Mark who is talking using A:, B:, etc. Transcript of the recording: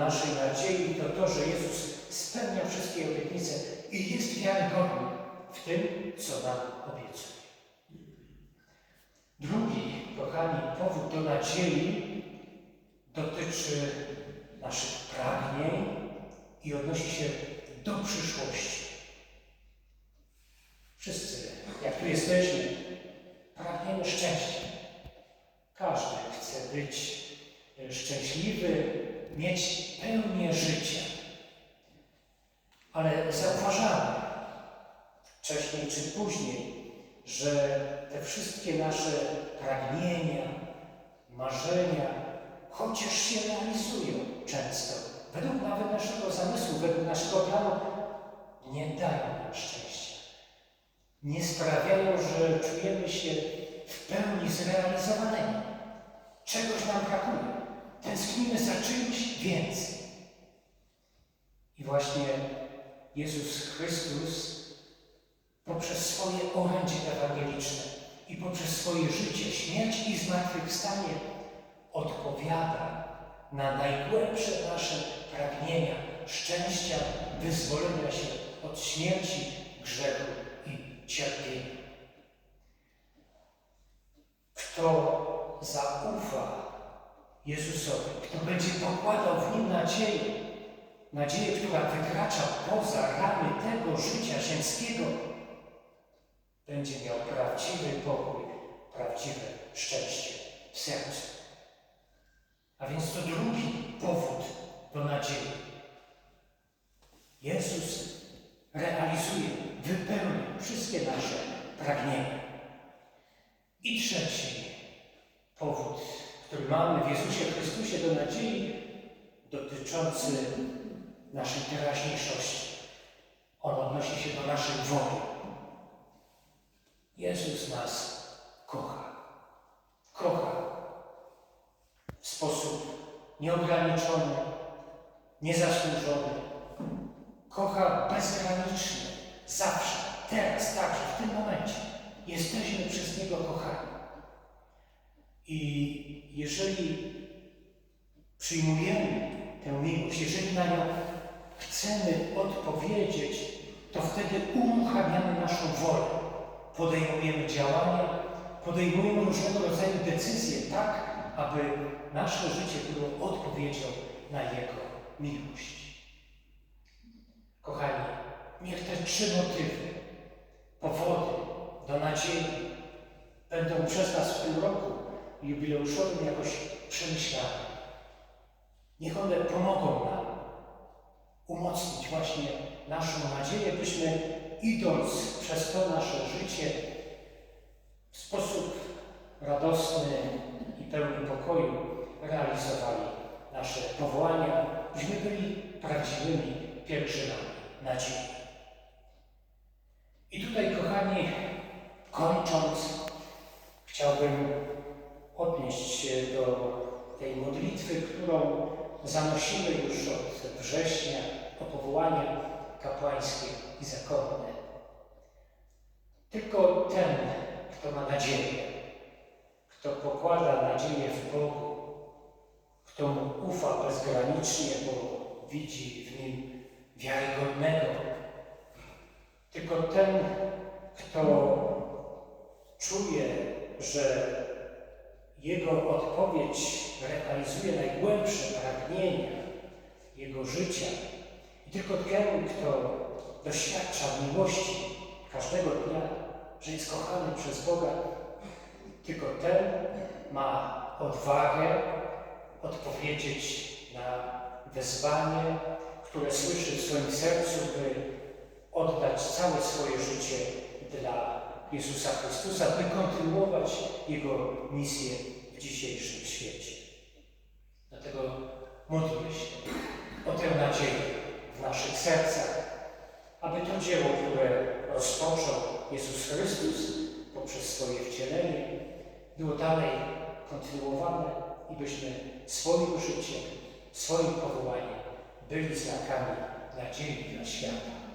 A: naszej nadziei to to, że Jezus spełnia wszystkie obietnice i jest wiarygodny w tym, co nam obiecuje. Drugi, kochani, powód do nadziei dotyczy naszych pragnień i odnosi się do przyszłości. Wszyscy, jak tu jesteśmy, pragniemy szczęścia. Każdy chce być szczęśliwy, mieć pełnię życia. Ale zauważamy wcześniej czy później, że te wszystkie nasze pragnienia, marzenia, chociaż się realizują często, według nawet naszego zamysłu, według naszego planu, nie dają nam szczęścia. Nie sprawiają, że czujemy się w pełni zrealizowanymi. Czegoś nam brakuje. Tęsknimy za czymś więcej. I właśnie Jezus Chrystus poprzez swoje orędzie ewangeliczne i poprzez swoje życie, śmierć i zmartwychwstanie odpowiada na najgłębsze nasze pragnienia szczęścia, wyzwolenia się od śmierci, grzechu i cierpienia. Kto zaufa Jezusowi, kto będzie pokładał w nim nadzieję, nadzieję, która wykracza poza ramy tego życia ziemskiego, będzie miał prawdziwy pokój, prawdziwe szczęście w sercu. A więc to drugi powód do nadziei. Jezus realizuje, wypełnia wszystkie nasze pragnienia. I trzeci który mamy w Jezusie Chrystusie do nadziei, dotyczący naszej teraźniejszości. On odnosi się do naszej woli. Jezus nas kocha. Kocha w sposób nieograniczony, niezasłużony. Kocha bezgranicznie, zawsze, teraz także, w tym momencie. Jesteśmy przez Niego kochani. I jeżeli przyjmujemy tę miłość, jeżeli na nią chcemy odpowiedzieć, to wtedy uruchamiamy naszą wolę. Podejmujemy działania, podejmujemy różnego rodzaju decyzje, tak, aby nasze życie było odpowiedzią na Jego miłość. Kochani, niech te trzy motywy, powody do nadziei będą przez nas w tym roku jubileuszowym jakoś przemyślane. Niech one pomogą nam umocnić właśnie naszą nadzieję, byśmy idąc przez to nasze życie w sposób radosny i pełny pokoju realizowali nasze powołania, byśmy byli prawdziwymi pielgrzymami nadziei. I tutaj, kochani, kończąc, chciałbym odnieść się do tej modlitwy, którą zanosimy już od września o powołania kapłańskie i zakonne. Tylko ten, kto ma nadzieję, kto pokłada nadzieję w Bogu, kto mu ufa bezgranicznie, bo widzi w nim wiarygodnego, tylko ten, kto czuje, że jego odpowiedź realizuje najgłębsze pragnienia jego życia. I tylko ten, kto doświadcza miłości każdego dnia, że jest kochany przez Boga, tylko ten ma odwagę odpowiedzieć na wezwanie, które słyszy w swoim sercu, by oddać całe swoje życie dla Jezusa Chrystusa, by kontynuować Jego misję dzisiejszym świecie. Dlatego módlmy się o tę nadzieję w naszych sercach, aby to dzieło, które rozpoczął Jezus Chrystus poprzez swoje wcielenie, było dalej kontynuowane i byśmy swoim życiem, swoim powołaniem byli znakami nadziei dla świata.